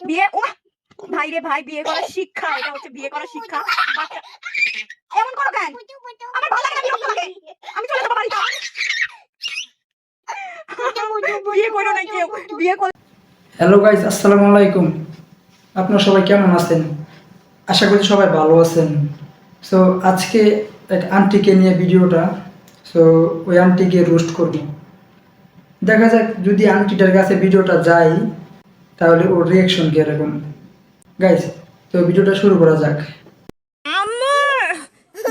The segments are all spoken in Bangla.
বিয়ে ও ভাই রে ভাই, বিয়ে করার শিক্ষা, এটা হচ্ছে বিয়ে করার শিক্ষা। এমন করো কেন? আমার ভালো লাগে না লাগে আমি চলে বাড়িতে। বিয়ে করো না কেউ। বিয়ে করে হ্যালো গাইজ আসসালামু আলাইকুম। আপনারা সবাই কেমন আছেন? আশা করি সবাই ভালো আছেন। সো আজকে এক আন্টিকে নিয়ে ভিডিওটা সো ওই আন্টিকে রোস্ট করব। দেখা যাক যদি আন্টিটার কাছে ভিডিওটা যায় তাহলে ওর রিয়াকশন কীরকম গাইজ তো ভিডিওটা শুরু করা যাক। আম্মু!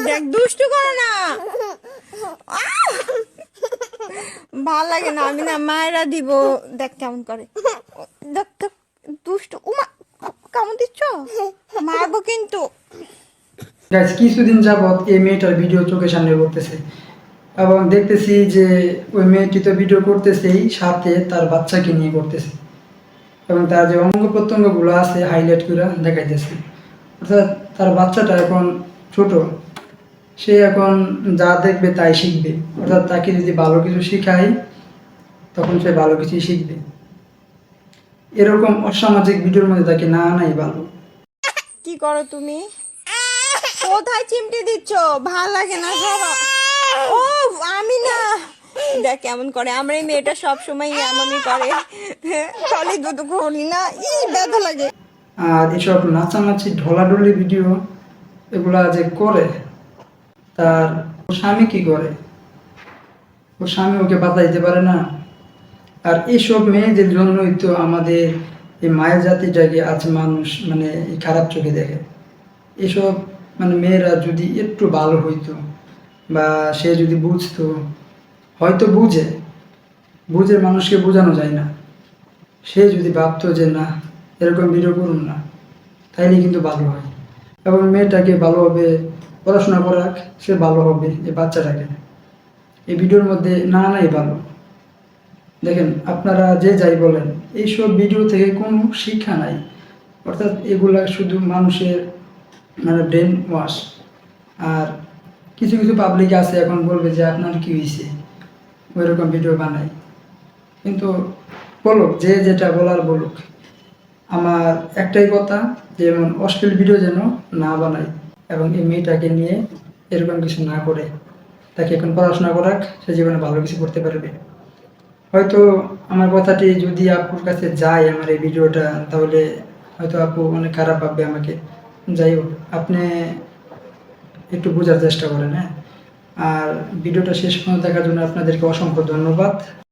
দেখ দুষ্টু করো না। ভালো লাগে না আমি না মায়েরা দিব। দেখ কেমন করে। দেখ দেখ দুষ্টু। উমা কেমন দিচ্ছ? মারবো কিন্তু। গাইজ কিছুদিন যাবৎ এই মেয়েটার ভিডিও চোখের সামনে করতেছে এবং দেখতেছি যে ওই মেয়েটি তো ভিডিও করতেছেই সাথে তার বাচ্চাকে নিয়ে করতেছে। এবং তার যে অঙ্গ প্রত্যঙ্গগুলো আছে হাইলাইট করে দেখাইতেছে। অর্থাৎ তার বাচ্চাটা এখন ছোট। সে এখন যা দেখবে তাই শিখবে। অর্থাৎ তাকে যদি ভালো কিছু শেখাই, তখন সে ভালো কিছুই শিখবে। এরকম অসামাজিক ভিডিওর মধ্যে তাকে না আনাই ভালো। কি করো তুমি? কোথায় চিমটি দিচ্ছ? ভালো লাগে না না দেখ কেমন করে। আমরা এই মেয়েটা সব সময় এমনই করে। খালি দুধ ঘুরি না, ই ব্যথা লাগে। আর এসব নাচানাচি, ঢলাঢলি ভিডিও এগুলা যে করে, তার স্বামী কি করে? ওর স্বামী ওকে বাধা দিতে পারে না। আর এইসব মেয়েদের জন্যই তো আমাদের এই মায়ের জাতিটাকে আজ মানুষ মানে খারাপ চোখে দেখে। এসব মানে মেয়েরা যদি একটু ভালো হইতো বা সে যদি বুঝতো হয়তো বুঝে। বুঝে মানুষকে বোঝানো যায় না। সে যদি ভাবতো যে না, এরকম ভিডিও করুন না, তাইলে কিন্তু ভালো হয়। এবং মেয়েটাকে ভালোভাবে পড়াশোনা করাক সে ভালো হবে এই বাচ্চাটাকে। এই ভিডিওর মধ্যে না নাই ভালো। দেখেন, আপনারা যে যাই বলেন, এইসব ভিডিও থেকে কোনো শিক্ষা নাই। অর্থাৎ এগুলা শুধু মানুষের মানে ব্রেন ওয়াশ আর কিছু কিছু পাবলিক আছে এখন বলবে যে, আপনার কি হয়েছে ওইরকম ভিডিও বানাই। কিন্তু বলুক, যে যেটা বলার বলুক, আমার একটাই কথা যে এমন অশ্লীল ভিডিও যেন না বানাই এবং এই মেয়েটাকে নিয়ে এরকম কিছু না করে, তাকে এখন পড়াশোনা করাক, সে জীবনে ভালো কিছু করতে পারবে। হয়তো আমার কথাটি যদি আপুর কাছে যায় আমার এই ভিডিওটা তাহলে হয়তো আপু অনেক খারাপ ভাববে আমাকে। যাই হোক, আপনি একটু বোঝার চেষ্টা করেন হ্যাঁ? আর ভিডিওটা শেষ পর্যন্ত দেখার জন্য আপনাদেরকে অসংখ্য ধন্যবাদ।